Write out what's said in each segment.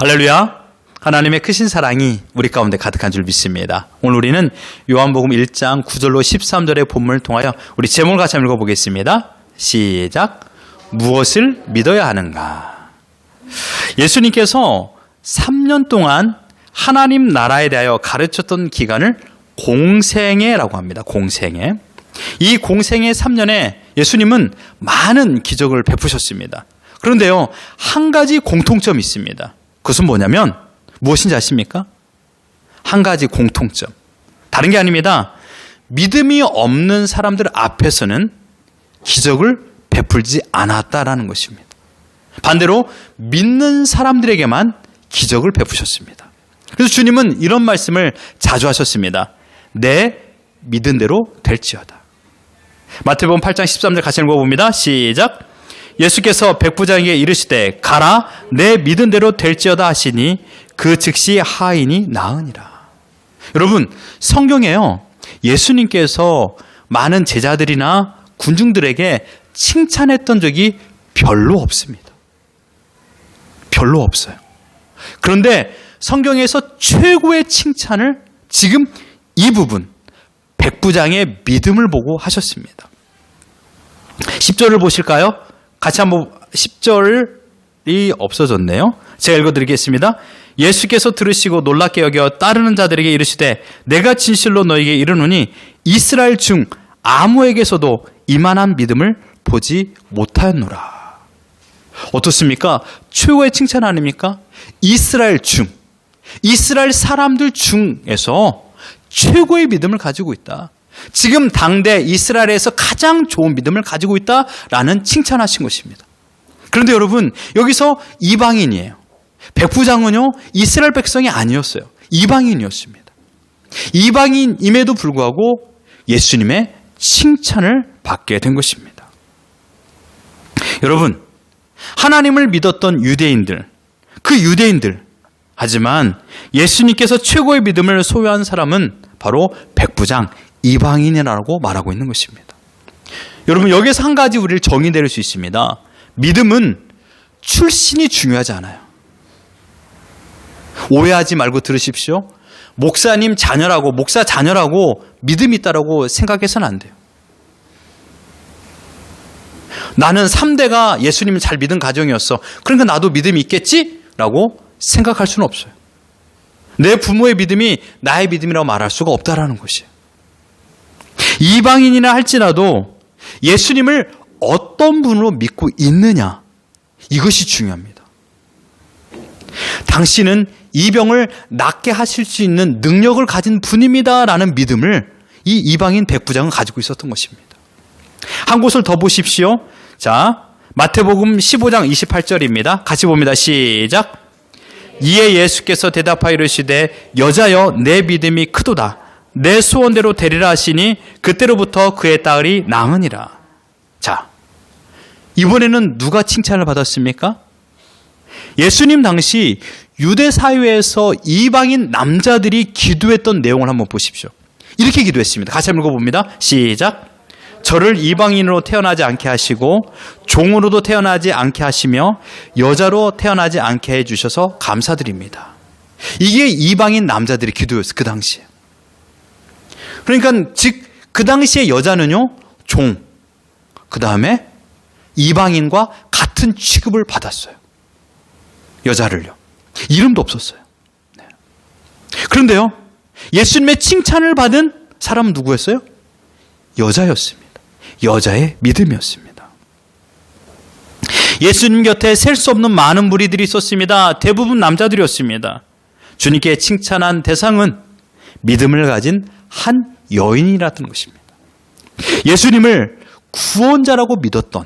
할렐루야. 하나님의 크신 사랑이 우리 가운데 가득한 줄 믿습니다. 오늘 우리는 요한복음 1장 9절로 13절의 본문을 통하여 우리 제목을 같이 읽어보겠습니다. 시작. 무엇을 믿어야 하는가? 예수님께서 3년 동안 하나님 나라에 대하여 가르쳤던 기간을 공생애라고 합니다. 공생애. 이 공생애 3년에 예수님은 많은 기적을 베푸셨습니다. 그런데요, 한 가지 공통점이 있습니다. 그것은 뭐냐면, 무엇인지 아십니까? 한 가지 공통점. 다른 게 아닙니다. 믿음이 없는 사람들 앞에서는 기적을 베풀지 않았다라는 것입니다. 반대로 믿는 사람들에게만 기적을 베푸셨습니다. 그래서 주님은 이런 말씀을 자주 하셨습니다. 내 믿은 대로 될지어다. 마태복음 8장 13절 같이 읽어봅니다. 시작. 예수께서 백부장에게 이르시되 가라 내 믿은 대로 될지어다 하시니 그 즉시 하인이 나으니라. 여러분 성경에요. 예수님께서 많은 제자들이나 군중들에게 칭찬했던 적이 별로 없습니다. 별로 없어요. 그런데 성경에서 최고의 칭찬을 지금 이 부분 백부장의 믿음을 보고 하셨습니다. 10절을 보실까요? 같이 한번 10절이 없어졌네요. 제가 읽어드리겠습니다. 예수께서 들으시고 놀랍게 여겨 따르는 자들에게 이르시되 내가 진실로 너에게 이르노니 이스라엘 중 아무에게서도 이만한 믿음을 보지 못하였노라. 어떻습니까? 최고의 칭찬 아닙니까? 이스라엘 중, 이스라엘 사람들 중에서 최고의 믿음을 가지고 있다. 지금 당대 이스라엘에서 가장 좋은 믿음을 가지고 있다라는 칭찬하신 것입니다. 그런데 여러분, 여기서 이방인이에요. 백부장은요, 이스라엘 백성이 아니었어요. 이방인이었습니다. 이방인임에도 불구하고 예수님의 칭찬을 받게 된 것입니다. 여러분, 하나님을 믿었던 유대인들, 그 유대인들, 하지만 예수님께서 최고의 믿음을 소유한 사람은 바로 백부장, 이방인이라고 말하고 있는 것입니다. 여러분, 여기서 한 가지 우리를 정의 내릴 수 있습니다. 믿음은 출신이 중요하지 않아요. 오해하지 말고 들으십시오. 목사님 자녀라고, 목사 자녀라고 믿음이 있다라고 생각해서는 안 돼요. 나는 3대가 예수님을 잘 믿은 가정이었어. 그러니까 나도 믿음이 있겠지? 라고 생각할 수는 없어요. 내 부모의 믿음이 나의 믿음이라고 말할 수가 없다라는 것이에요. 이방인이나 할지라도 예수님을 어떤 분으로 믿고 있느냐. 이것이 중요합니다. 당신은 이 병을 낫게 하실 수 있는 능력을 가진 분입니다라는 믿음을 이 이방인 백부장은 가지고 있었던 것입니다. 한 곳을 더 보십시오. 자, 마태복음 15장 28절입니다. 같이 봅니다. 시작. 이에 예수께서 대답하여 이르시되 여자여 내 믿음이 크도다. 내 소원대로 되리라 하시니 그때로부터 그의 딸이 나으니라. 자, 이번에는 누가 칭찬을 받았습니까? 예수님 당시 유대 사회에서 이방인 남자들이 기도했던 내용을 한번 보십시오. 이렇게 기도했습니다. 같이 한번 읽어봅니다. 시작. 저를 이방인으로 태어나지 않게 하시고 종으로도 태어나지 않게 하시며 여자로 태어나지 않게 해주셔서 감사드립니다. 이게 이방인 남자들의 기도였어요. 그 당시에. 그러니까 즉 그 당시에 여자는요 종, 그 다음에 이방인과 같은 취급을 받았어요. 여자를요. 이름도 없었어요. 네. 그런데요 예수님의 칭찬을 받은 사람은 누구였어요? 여자였습니다. 여자의 믿음이었습니다. 예수님 곁에 셀 수 없는 많은 무리들이 있었습니다. 대부분 남자들이었습니다. 주님께 칭찬한 대상은 믿음을 가진 한 여인이라던 것입니다. 예수님을 구원자라고 믿었던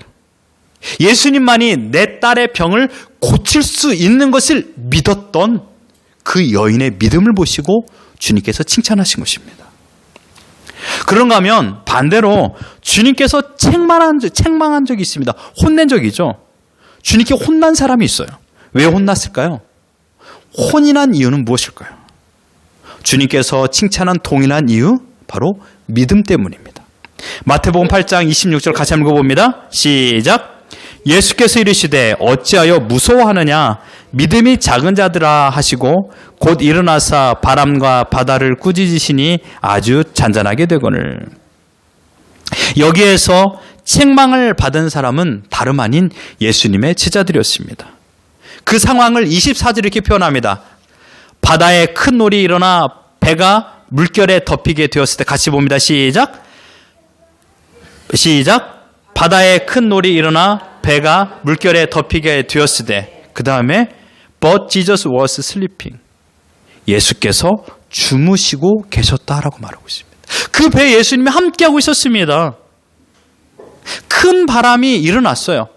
예수님만이 내 딸의 병을 고칠 수 있는 것을 믿었던 그 여인의 믿음을 보시고 주님께서 칭찬하신 것입니다. 그런가 하면 반대로 주님께서 책망한, 책망한 적이 있습니다. 혼낸 적이죠. 주님께 혼난 사람이 있어요. 왜 혼났을까요? 혼인한 이유는 무엇일까요? 주님께서 칭찬한 동일한 이유? 바로 믿음 때문입니다. 마태복음 8장 26절 같이 한번 읽어봅니다. 시작. 예수께서 이르시되 어찌하여 무서워하느냐 믿음이 작은 자들아 하시고 곧 일어나사 바람과 바다를 꾸짖으시니 아주 잔잔하게 되거늘 여기에서 책망을 받은 사람은 다름 아닌 예수님의 제자들이었습니다. 그 상황을 24절 이렇게 표현합니다. 바다에 큰 놀이 일어나 배가 물결에 덮이게 되었을 때 같이 봅니다. 시작. 시작. 바다에 큰 놀이 일어나 배가 물결에 덮이게 되었을 때, 그 다음에 But Jesus was sleeping. 예수께서 주무시고 계셨다라고 말하고 있습니다. 그 배에 예수님이 함께하고 있었습니다. 큰 바람이 일어났어요.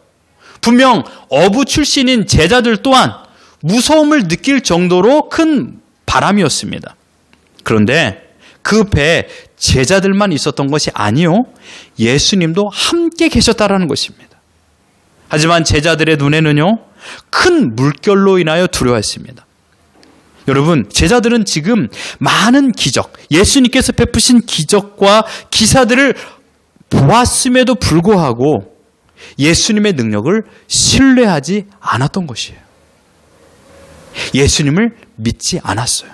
분명 어부 출신인 제자들 또한 무서움을 느낄 정도로 큰 바람이었습니다. 그런데 그 배에 제자들만 있었던 것이 아니요. 예수님도 함께 계셨다라는 것입니다. 하지만 제자들의 눈에는요. 큰 물결로 인하여 두려워했습니다. 여러분, 제자들은 지금 많은 기적, 예수님께서 베푸신 기적과 기사들을 보았음에도 불구하고 예수님의 능력을 신뢰하지 않았던 것이에요. 예수님을 믿지 않았어요.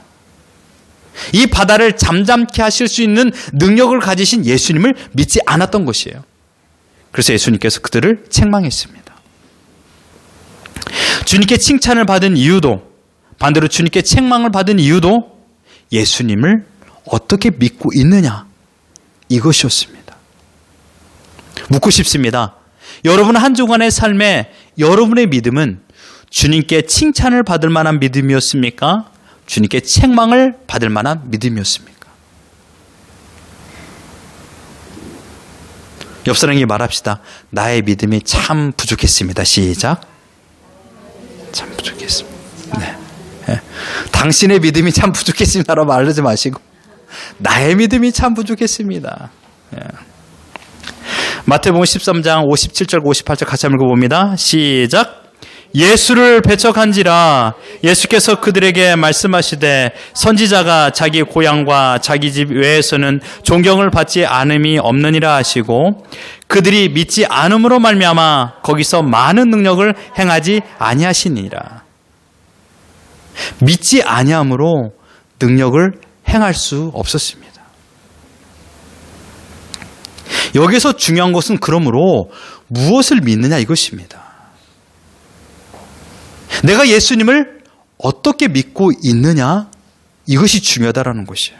이 바다를 잠잠케 하실 수 있는 능력을 가지신 예수님을 믿지 않았던 것이에요. 그래서 예수님께서 그들을 책망했습니다. 주님께 칭찬을 받은 이유도 반대로 주님께 책망을 받은 이유도 예수님을 어떻게 믿고 있느냐 이것이었습니다. 묻고 싶습니다. 여러분 한 주간의 삶에 여러분의 믿음은 주님께 칭찬을 받을 만한 믿음이었습니까? 주님께 책망을 받을 만한 믿음이었습니까? 옆 사람에게 말합시다. 나의 믿음이 참 부족했습니다. 시작. 참 부족했습니다. 네. 네. 당신의 믿음이 참 부족했습니다라고 말하지 마시고 나의 믿음이 참 부족했습니다. 네. 마태복음 13장 57절 58절 같이 한번 읽어봅니다. 시작. 예수를 배척한지라 예수께서 그들에게 말씀하시되 선지자가 자기 고향과 자기 집 외에서는 존경을 받지 않음이 없느니라 하시고 그들이 믿지 않음으로 말미암아 거기서 많은 능력을 행하지 아니하시니라 믿지 아니함으로 능력을 행할 수 없었습니다. 여기서 중요한 것은 그러므로 무엇을 믿느냐 이것입니다. 내가 예수님을 어떻게 믿고 있느냐? 이것이 중요하다라는 것이에요.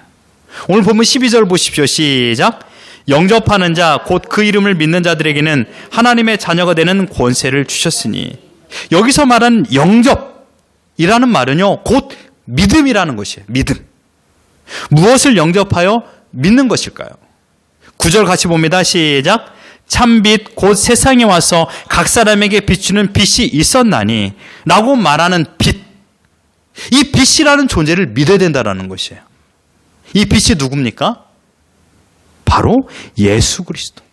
오늘 보면 12절 보십시오. 시작. 영접하는 자, 곧 그 이름을 믿는 자들에게는 하나님의 자녀가 되는 권세를 주셨으니. 여기서 말한 영접이라는 말은요, 곧 믿음이라는 것이에요. 믿음. 무엇을 영접하여 믿는 것일까요? 구절 같이 봅니다. 시작. 참빛 곧 세상에 와서 각 사람에게 비추는 빛이 있었나니 라고 말하는 빛. 이 빛이라는 존재를 믿어야 된다는 것이에요. 이 빛이 누굽니까? 바로 예수 그리스도.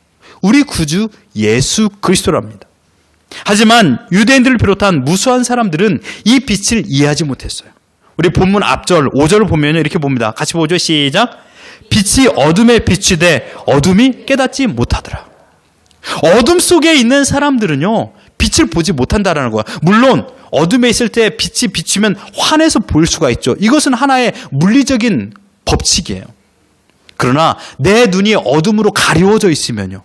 우리 구주 예수 그리스도랍니다. 하지만 유대인들을 비롯한 무수한 사람들은 이 빛을 이해하지 못했어요. 우리 본문 앞절 5절을 보면 이렇게 봅니다. 같이 보죠. 시작. 빛이 어둠에 비추되 어둠이 깨닫지 못하더라. 어둠 속에 있는 사람들은요, 빛을 보지 못한다라는 거야. 물론, 어둠에 있을 때 빛이 비추면 환해서 보일 수가 있죠. 이것은 하나의 물리적인 법칙이에요. 그러나 내 눈이 어둠으로 가리워져 있으면요.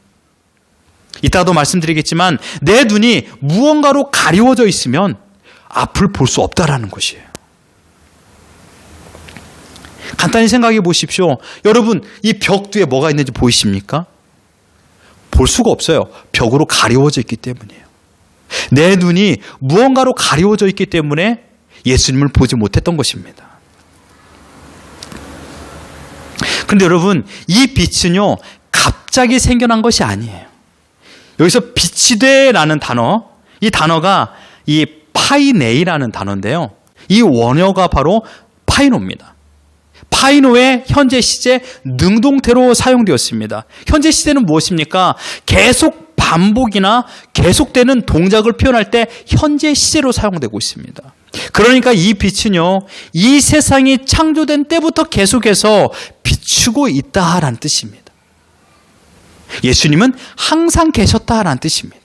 이따도 말씀드리겠지만 내 눈이 무언가로 가리워져 있으면 앞을 볼 수 없다라는 것이에요. 간단히 생각해 보십시오. 여러분, 이 벽 뒤에 뭐가 있는지 보이십니까? 볼 수가 없어요. 벽으로 가리워져 있기 때문이에요. 내 눈이 무언가로 가리워져 있기 때문에 예수님을 보지 못했던 것입니다. 근데 여러분, 이 빛은요, 갑자기 생겨난 것이 아니에요. 여기서 빛이 돼라는 단어, 이 단어가 이 파이네이라는 단어인데요. 이 원어가 바로 파이노입니다. 파이노의 현재 시제 능동태로 사용되었습니다. 현재 시제는 무엇입니까? 계속 반복이나 계속되는 동작을 표현할 때 현재 시제로 사용되고 있습니다. 그러니까 이 빛은요, 이 세상이 창조된 때부터 계속해서 비추고 있다라는 뜻입니다. 예수님은 항상 계셨다라는 뜻입니다.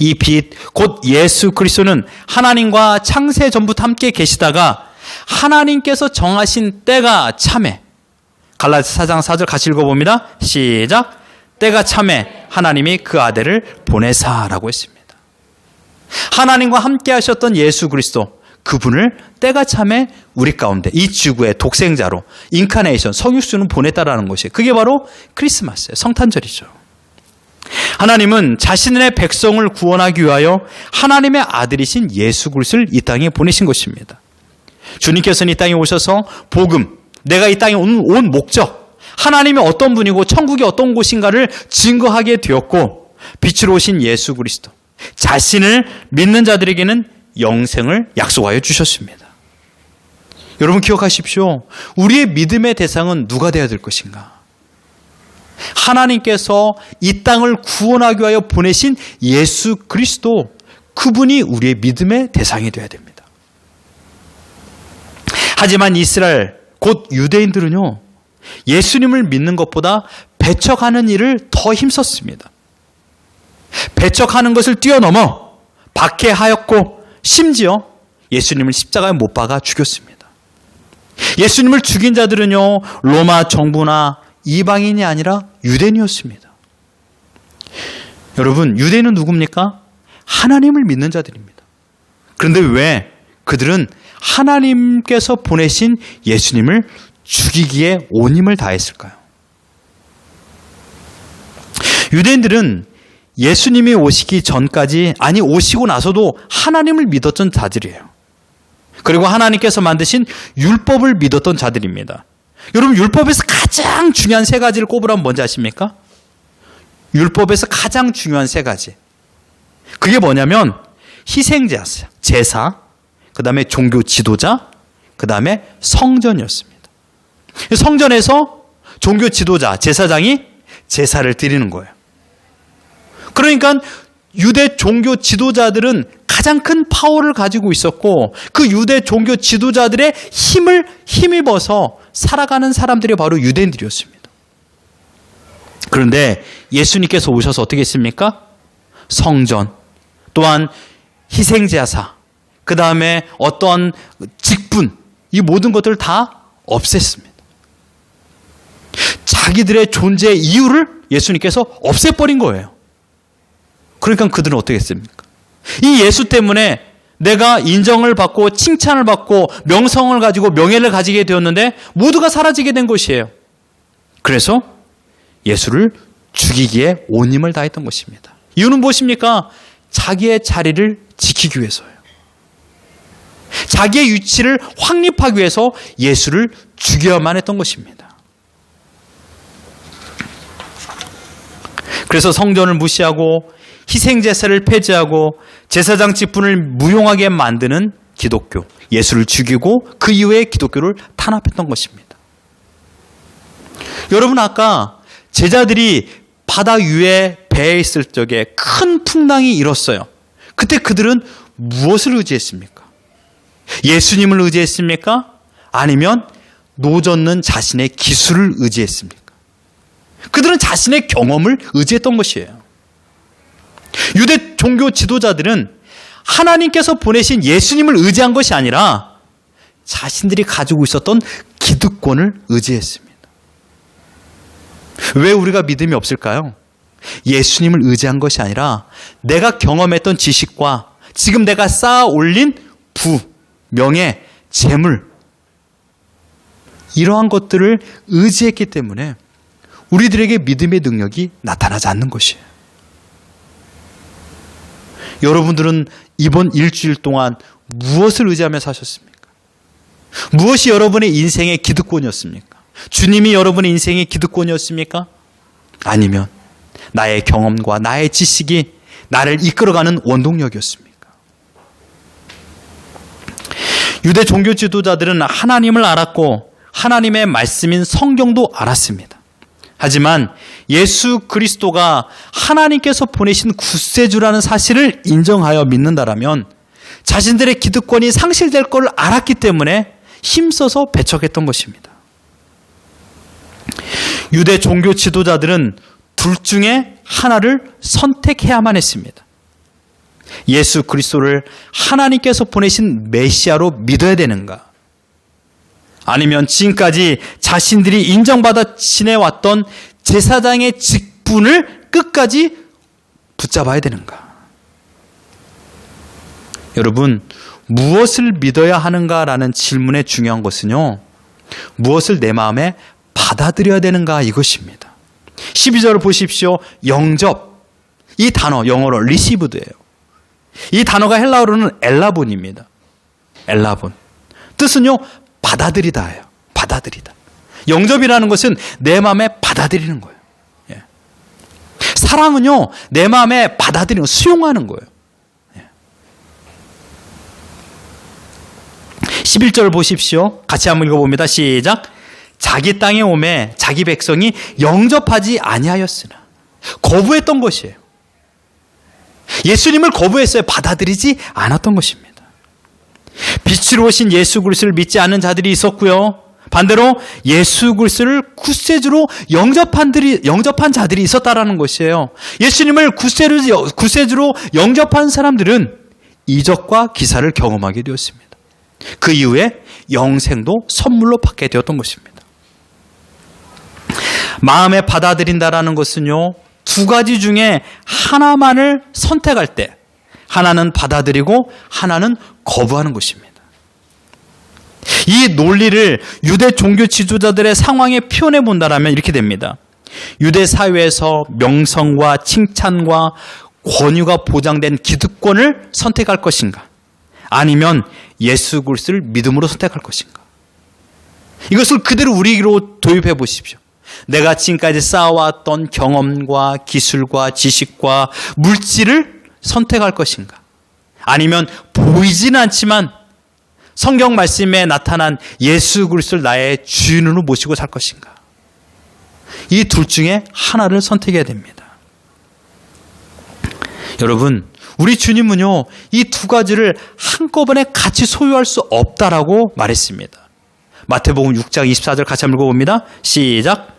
이 빛, 곧 예수 그리스도는 하나님과 창세 전부터 함께 계시다가 하나님께서 정하신 때가 참에 갈라디아 4장 4절 같이 읽어봅니다. 시작. 때가 참에 하나님이 그 아들을 보내사라고 했습니다. 하나님과 함께 하셨던 예수 그리스도 그분을 때가 참에 우리 가운데 이 지구의 독생자로 인카네이션 성육수는 보냈다라는 것이 그게 바로 크리스마스예요. 성탄절이죠. 하나님은 자신의 백성을 구원하기 위하여 하나님의 아들이신 예수 그리스도를 이 땅에 보내신 것입니다. 주님께서는 이 땅에 오셔서 복음, 내가 이 땅에 온, 온 목적, 하나님이 어떤 분이고 천국이 어떤 곳인가를 증거하게 되었고 빛으로 오신 예수 그리스도 자신을 믿는 자들에게는 영생을 약속하여 주셨습니다. 여러분 기억하십시오. 우리의 믿음의 대상은 누가 되어야 될 것인가? 하나님께서 이 땅을 구원하기 위하여 보내신 예수 그리스도 그분이 우리의 믿음의 대상이 되어야 됩니다. 하지만 이스라엘 곧 유대인들은요. 예수님을 믿는 것보다 배척하는 일을 더 힘썼습니다. 배척하는 것을 뛰어넘어 박해하였고 심지어 예수님을 십자가에 못 박아 죽였습니다. 예수님을 죽인 자들은요, 로마 정부나 이방인이 아니라 유대인이었습니다. 여러분, 유대인은 누굽니까? 하나님을 믿는 자들입니다. 그런데 왜 그들은 하나님께서 보내신 예수님을 죽이기에 온 힘을 다했을까요? 유대인들은 예수님이 오시기 전까지, 아니, 오시고 나서도 하나님을 믿었던 자들이에요. 그리고 하나님께서 만드신 율법을 믿었던 자들입니다. 여러분, 율법에서 가장 중요한 세 가지를 꼽으라면 뭔지 아십니까? 율법에서 가장 중요한 세 가지. 그게 뭐냐면, 희생제사, 제사, 그 다음에 종교 지도자, 그 다음에 성전이었습니다. 성전에서 종교 지도자, 제사장이 제사를 드리는 거예요. 그러니까 유대 종교 지도자들은 가장 큰 파워를 가지고 있었고 그 유대 종교 지도자들의 힘을 힘입어서 살아가는 사람들이 바로 유대인들이었습니다. 그런데 예수님께서 오셔서 어떻게 했습니까? 성전, 또한 희생제사, 그 다음에 어떤 직분, 이 모든 것들을 다 없앴습니다. 자기들의 존재 이유를 예수님께서 없애버린 거예요. 그러니까 그들은 어떻게 했습니까? 이 예수 때문에 내가 인정을 받고 칭찬을 받고 명성을 가지고 명예를 가지게 되었는데 모두가 사라지게 된 것이에요. 그래서 예수를 죽이기에 온 힘을 다했던 것입니다. 이유는 무엇입니까? 자기의 자리를 지키기 위해서예요. 자기의 위치를 확립하기 위해서 예수를 죽여야만 했던 것입니다. 그래서 성전을 무시하고 희생제사를 폐지하고 제사장 직분을 무용하게 만드는 기독교, 예수를 죽이고 그 이후에 기독교를 탄압했던 것입니다. 여러분 아까 제자들이 바다 위에 배에 있을 적에 큰 풍랑이 일었어요. 그때 그들은 무엇을 의지했습니까? 예수님을 의지했습니까? 아니면 노젓는 자신의 기술을 의지했습니까? 그들은 자신의 경험을 의지했던 것이에요. 유대 종교 지도자들은 하나님께서 보내신 예수님을 의지한 것이 아니라 자신들이 가지고 있었던 기득권을 의지했습니다. 왜 우리가 믿음이 없을까요? 예수님을 의지한 것이 아니라 내가 경험했던 지식과 지금 내가 쌓아 올린 부, 명예, 재물, 이러한 것들을 의지했기 때문에 우리들에게 믿음의 능력이 나타나지 않는 것이에요. 여러분들은 이번 일주일 동안 무엇을 의지하며 사셨습니까? 무엇이 여러분의 인생의 기득권이었습니까? 주님이 여러분의 인생의 기득권이었습니까? 아니면 나의 경험과 나의 지식이 나를 이끌어가는 원동력이었습니까? 유대 종교 지도자들은 하나님을 알았고 하나님의 말씀인 성경도 알았습니다. 하지만 예수 그리스도가 하나님께서 보내신 구세주라는 사실을 인정하여 믿는다라면 자신들의 기득권이 상실될 걸 알았기 때문에 힘써서 배척했던 것입니다. 유대 종교 지도자들은 둘 중에 하나를 선택해야만 했습니다. 예수 그리스도를 하나님께서 보내신 메시아로 믿어야 되는가? 아니면 지금까지 자신들이 인정받아 지내왔던 제사장의 직분을 끝까지 붙잡아야 되는가? 여러분, 무엇을 믿어야 하는가라는 질문의 중요한 것은요, 무엇을 내 마음에 받아들여야 되는가 이것입니다. 12절을 보십시오. 영접. 이 단어, 영어로 리시브드예요. 이 단어가 헬라어로는 엘라본입니다. 엘라본. 뜻은요, 받아들이다예요. 받아들이다. 영접이라는 것은 내 마음에 받아들이는 거예요. 예. 사랑은요, 내 마음에 받아들이는, 수용하는 거예요. 예. 11절 보십시오. 같이 한번 읽어봅니다. 시작. 자기 땅에 오매 자기 백성이 영접하지 아니하였으나 거부했던 것이에요. 예수님을 거부했어요. 받아들이지 않았던 것입니다. 빛으로 오신 예수 그리스도를 믿지 않는 자들이 있었고요. 반대로 예수 그리스도를 구세주로 영접한 들이 영접한 자들이 있었다라는 것이에요. 예수님을 구세주 구세주로 영접한 사람들은 이적과 기사를 경험하게 되었습니다. 그 이후에 영생도 선물로 받게 되었던 것입니다. 마음에 받아들인다라는 것은요, 두 가지 중에 하나만을 선택할 때, 하나는 받아들이고 하나는 거부하는 것입니다. 이 논리를 유대 종교 지도자들의 상황에 표현해 본다면 이렇게 됩니다. 유대 사회에서 명성과 칭찬과 권유가 보장된 기득권을 선택할 것인가? 아니면 예수 그리스도를 믿음으로 선택할 것인가? 이것을 그대로 우리에게로 도입해 보십시오. 내가 지금까지 쌓아왔던 경험과 기술과 지식과 물질을 선택할 것인가? 아니면 보이지는 않지만 성경 말씀에 나타난 예수 그리스도를 나의 주인으로 모시고 살 것인가? 이 둘 중에 하나를 선택해야 됩니다. 여러분, 우리 주님은요, 이 두 가지를 한꺼번에 같이 소유할 수 없다라고 말했습니다. 마태복음 6장 24절 같이 한번 읽어봅니다. 시작.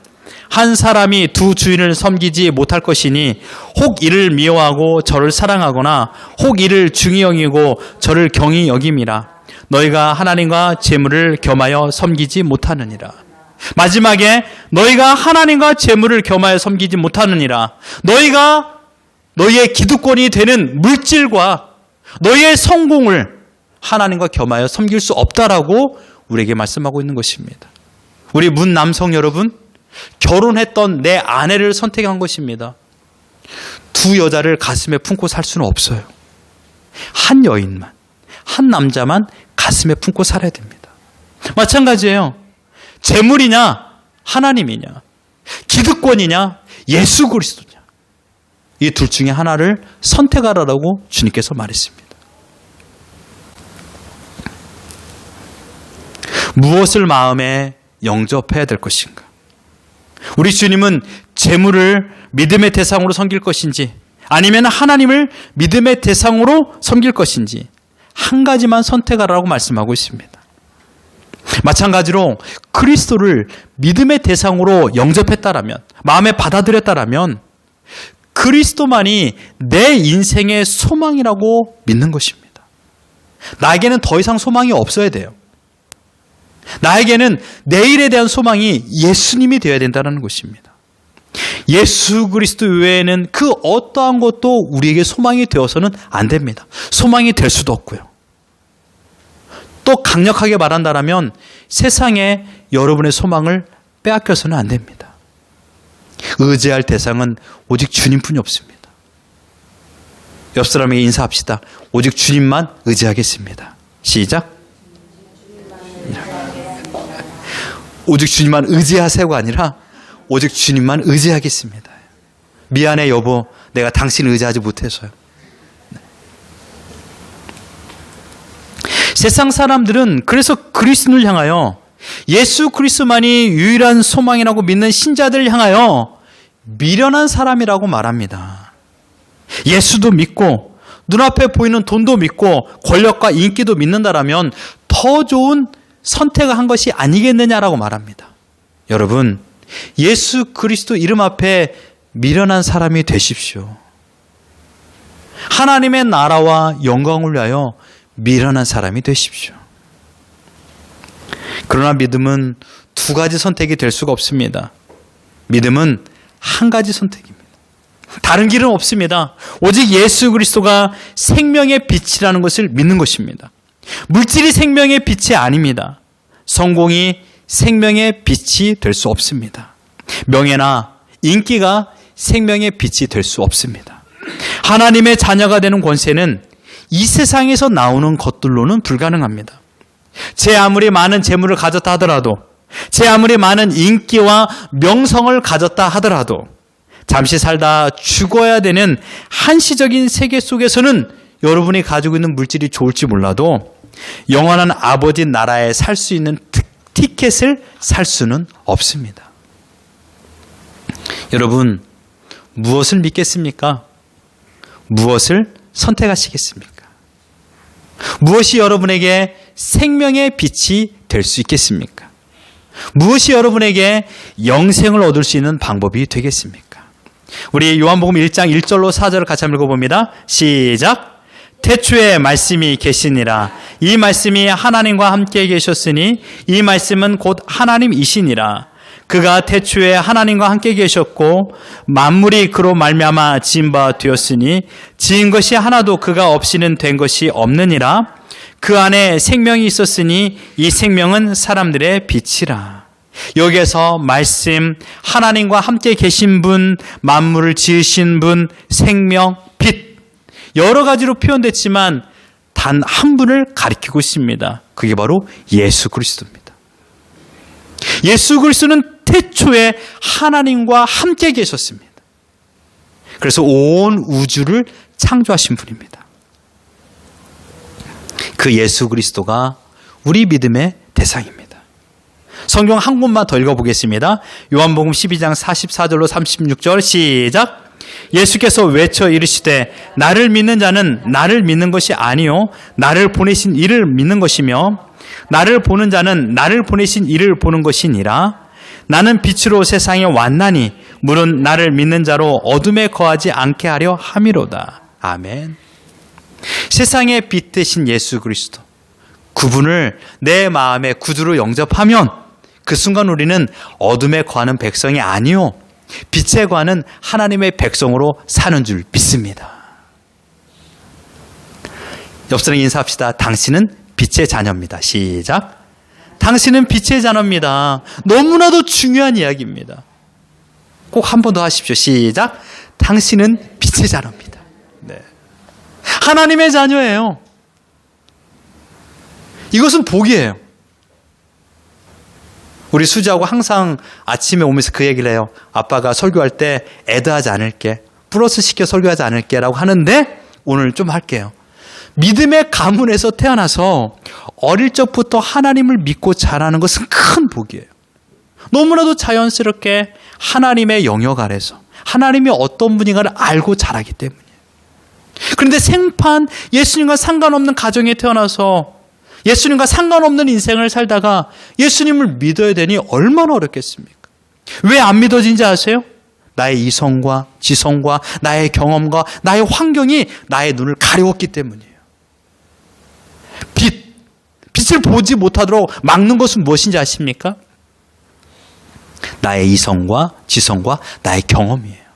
한 사람이 두 주인을 섬기지 못할 것이니 혹 이를 미워하고 저를 사랑하거나 혹 이를 중히 여기고 저를 경히 여김이라. 너희가 하나님과 재물을 겸하여 섬기지 못하느니라. 마지막에 너희가 하나님과 재물을 겸하여 섬기지 못하느니라. 너희가 너희의 기득권이 되는 물질과 너희의 성공을 하나님과 겸하여 섬길 수 없다라고 우리에게 말씀하고 있는 것입니다. 우리 문 남성 여러분, 결혼했던 내 아내를 선택한 것입니다. 두 여자를 가슴에 품고 살 수는 없어요. 한 여인만, 한 남자만 가슴에 품고 살아야 됩니다. 마찬가지예요. 재물이냐, 하나님이냐, 기득권이냐, 예수 그리스도냐. 이 둘 중에 하나를 선택하라고 주님께서 말했습니다. 무엇을 마음에 영접해야 될 것인가? 우리 주님은 재물을 믿음의 대상으로 섬길 것인지 아니면 하나님을 믿음의 대상으로 섬길 것인지 한 가지만 선택하라고 말씀하고 있습니다. 마찬가지로 그리스도를 믿음의 대상으로 영접했다라면 마음에 받아들였다라면 그리스도만이 내 인생의 소망이라고 믿는 것입니다. 나에게는 더 이상 소망이 없어야 돼요. 나에게는 내일에 대한 소망이 예수님이 되어야 된다는 것입니다. 예수 그리스도 외에는 그 어떠한 것도 우리에게 소망이 되어서는 안 됩니다. 소망이 될 수도 없고요. 또 강력하게 말한다면 세상에 여러분의 소망을 빼앗겨서는 안 됩니다. 의지할 대상은 오직 주님뿐이 없습니다. 옆 사람에게 인사합시다. 오직 주님만 의지하겠습니다. 시작. 오직 주님만 의지하세요가 아니라 오직 주님만 의지하겠습니다. 미안해 여보, 내가 당신 의지하지 못해서요. 네. 세상 사람들은 그래서 그리스도를 향하여 예수 그리스도만이 유일한 소망이라고 믿는 신자들을 향하여 미련한 사람이라고 말합니다. 예수도 믿고 눈앞에 보이는 돈도 믿고 권력과 인기도 믿는다라면 더 좋은 선택을 한 것이 아니겠느냐라고 말합니다. 여러분, 예수 그리스도 이름 앞에 미련한 사람이 되십시오. 하나님의 나라와 영광을 위하여 미련한 사람이 되십시오. 그러나 믿음은 두 가지 선택이 될 수가 없습니다. 믿음은 한 가지 선택입니다. 다른 길은 없습니다. 오직 예수 그리스도가 생명의 빛이라는 것을 믿는 것입니다. 물질이 생명의 빛이 아닙니다. 성공이 생명의 빛이 될 수 없습니다. 명예나 인기가 생명의 빛이 될 수 없습니다. 하나님의 자녀가 되는 권세는 이 세상에서 나오는 것들로는 불가능합니다. 제 아무리 많은 재물을 가졌다 하더라도, 제 아무리 많은 인기와 명성을 가졌다 하더라도, 잠시 살다 죽어야 되는 한시적인 세계 속에서는 여러분이 가지고 있는 물질이 좋을지 몰라도 영원한 아버지 나라에 살 수 있는 티켓을 살 수는 없습니다. 여러분, 무엇을 믿겠습니까? 무엇을 선택하시겠습니까? 무엇이 여러분에게 생명의 빛이 될 수 있겠습니까? 무엇이 여러분에게 영생을 얻을 수 있는 방법이 되겠습니까? 우리 요한복음 1장 1절로 4절을 같이 한번 읽어봅니다. 시작. 태초에 말씀이 계시니라. 이 말씀이 하나님과 함께 계셨으니 이 말씀은 곧 하나님이시니라. 그가 태초에 하나님과 함께 계셨고 만물이 그로 말미암아 지은 바 되었으니 지은 것이 하나도 그가 없이는 된 것이 없느니라. 그 안에 생명이 있었으니 이 생명은 사람들의 빛이라. 여기에서 말씀, 하나님과 함께 계신 분, 만물을 지으신 분, 생명, 빛. 여러 가지로 표현됐지만 단 한 분을 가리키고 있습니다. 그게 바로 예수 그리스도입니다. 예수 그리스도는 태초에 하나님과 함께 계셨습니다. 그래서 온 우주를 창조하신 분입니다. 그 예수 그리스도가 우리 믿음의 대상입니다. 성경 한 곳만 더 읽어보겠습니다. 요한복음 12장 44절로 36절 시작. 예수께서 외쳐 이르시되 나를 믿는 자는 나를 믿는 것이 아니요 나를 보내신 이를 믿는 것이며 나를 보는 자는 나를 보내신 이를 보는 것이니라. 나는 빛으로 세상에 왔나니 물은 나를 믿는 자로 어둠에 거하지 않게 하려 함이로다. 아멘. 세상의 빛 대신 예수 그리스도. 그분을 내 마음의 구주로 영접하면 그 순간 우리는 어둠에 거하는 백성이 아니요. 빛에 관한 하나님의 백성으로 사는 줄 믿습니다. 옆 사람 인사합시다. 당신은 빛의 자녀입니다. 시작. 당신은 빛의 자녀입니다. 너무나도 중요한 이야기입니다. 꼭 한 번 더 하십시오. 시작. 당신은 빛의 자녀입니다. 네. 하나님의 자녀예요. 이것은 복이에요. 우리 수지하고 항상 아침에 오면서 그 얘기를 해요. 아빠가 설교할 때 애도하지 않을게. 플러스 시켜 설교하지 않을게. 라고 하는데 오늘 좀 할게요. 믿음의 가문에서 태어나서 어릴 적부터 하나님을 믿고 자라는 것은 큰 복이에요. 너무나도 자연스럽게 하나님의 영역 아래서 하나님이 어떤 분인가를 알고 자라기 때문이에요. 그런데 생판 예수님과 상관없는 가정에 태어나서 예수님과 상관없는 인생을 살다가 예수님을 믿어야 되니 얼마나 어렵겠습니까? 왜 안 믿어진지 아세요? 나의 이성과 지성과 나의 경험과 나의 환경이 나의 눈을 가려웠기 때문이에요. 빛, 빛을 보지 못하도록 막는 것은 무엇인지 아십니까? 나의 이성과 지성과 나의 경험이에요.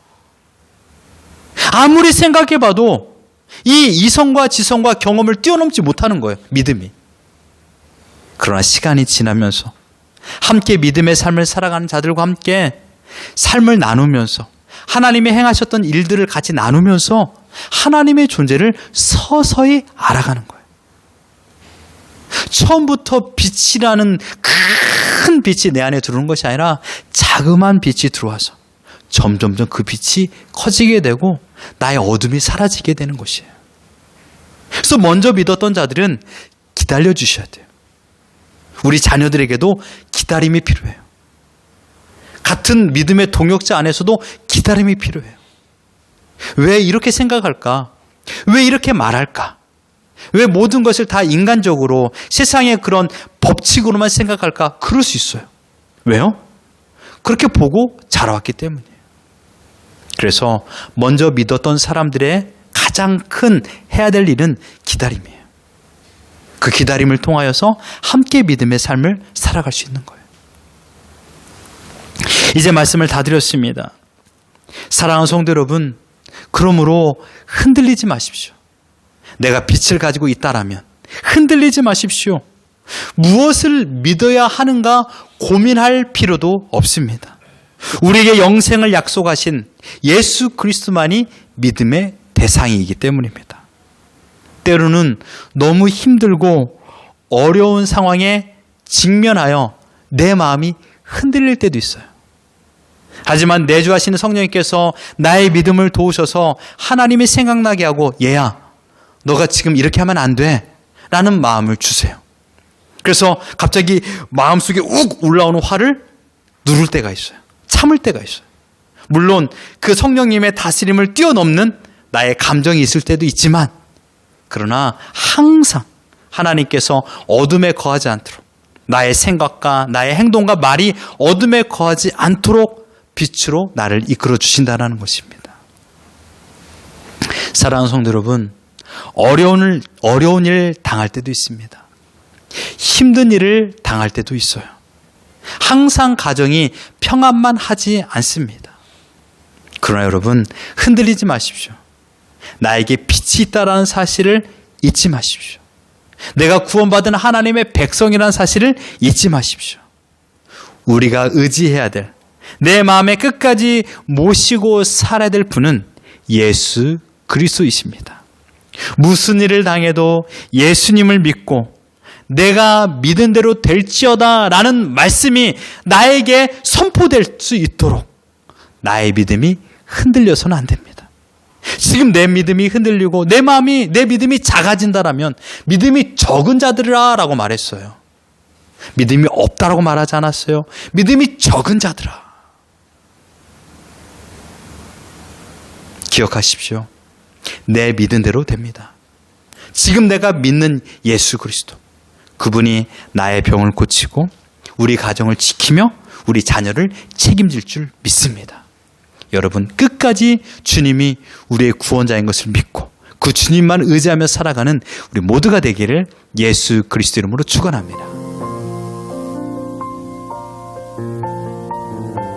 아무리 생각해봐도 이 이성과 지성과 경험을 뛰어넘지 못하는 거예요. 믿음이. 그러나 시간이 지나면서 함께 믿음의 삶을 살아가는 자들과 함께 삶을 나누면서 하나님이 행하셨던 일들을 같이 나누면서 하나님의 존재를 서서히 알아가는 거예요. 처음부터 빛이라는 큰 빛이 내 안에 들어오는 것이 아니라 자그마한 빛이 들어와서 점점점 그 빛이 커지게 되고 나의 어둠이 사라지게 되는 것이에요. 그래서 먼저 믿었던 자들은 기다려 주셔야 돼요. 우리 자녀들에게도 기다림이 필요해요. 같은 믿음의 동역자 안에서도 기다림이 필요해요. 왜 이렇게 생각할까? 왜 이렇게 말할까? 왜 모든 것을 다 인간적으로 세상의 그런 법칙으로만 생각할까? 그럴 수 있어요. 왜요? 그렇게 보고 자라왔기 때문이에요. 그래서 먼저 믿었던 사람들의 가장 큰 해야 될 일은 기다림이에요. 그 기다림을 통하여서 함께 믿음의 삶을 살아갈 수 있는 거예요. 이제 말씀을 다 드렸습니다. 사랑하는 성도 여러분, 그러므로 흔들리지 마십시오. 내가 빛을 가지고 있다라면 흔들리지 마십시오. 무엇을 믿어야 하는가 고민할 필요도 없습니다. 우리에게 영생을 약속하신 예수 그리스도만이 믿음의 대상이기 때문입니다. 때로는 너무 힘들고 어려운 상황에 직면하여 내 마음이 흔들릴 때도 있어요. 하지만 내주하시는 성령님께서 나의 믿음을 도우셔서 하나님이 생각나게 하고 얘야 너가 지금 이렇게 하면 안 돼. 라는 마음을 주세요. 그래서 갑자기 마음속에 욱 올라오는 화를 누를 때가 있어요. 참을 때가 있어요. 물론 그 성령님의 다스림을 뛰어넘는 나의 감정이 있을 때도 있지만 그러나 항상 하나님께서 어둠에 거하지 않도록 나의 생각과 나의 행동과 말이 어둠에 거하지 않도록 빛으로 나를 이끌어 주신다는 것입니다. 사랑하는 성도 여러분, 어려운 일, 어려운 일 당할 때도 있습니다. 힘든 일을 당할 때도 있어요. 항상 가정이 평안만 하지 않습니다. 그러나 여러분, 흔들리지 마십시오. 나에게 빛이 있다라는 사실을 잊지 마십시오. 내가 구원받은 하나님의 백성이라는 사실을 잊지 마십시오. 우리가 의지해야 될, 내 마음에 끝까지 모시고 살아야 될 분은 예수 그리스도이십니다. 무슨 일을 당해도 예수님을 믿고 내가 믿은 대로 될지어다 라는 말씀이 나에게 선포될 수 있도록 나의 믿음이 흔들려서는 안 됩니다. 지금 내 믿음이 흔들리고 내 마음이 내 믿음이 작아진다라면 믿음이 적은 자들이라라고 말했어요. 믿음이 없다라고 말하지 않았어요. 믿음이 적은 자들아. 기억하십시오. 내 믿은 대로 됩니다. 지금 내가 믿는 예수 그리스도. 그분이 나의 병을 고치고 우리 가정을 지키며 우리 자녀를 책임질 줄 믿습니다. 여러분, 끝까지 주님이 우리의 구원자인 것을 믿고 그 주님만 의지하며 살아가는 우리 모두가 되기를 예수 그리스도 이름으로 축원합니다.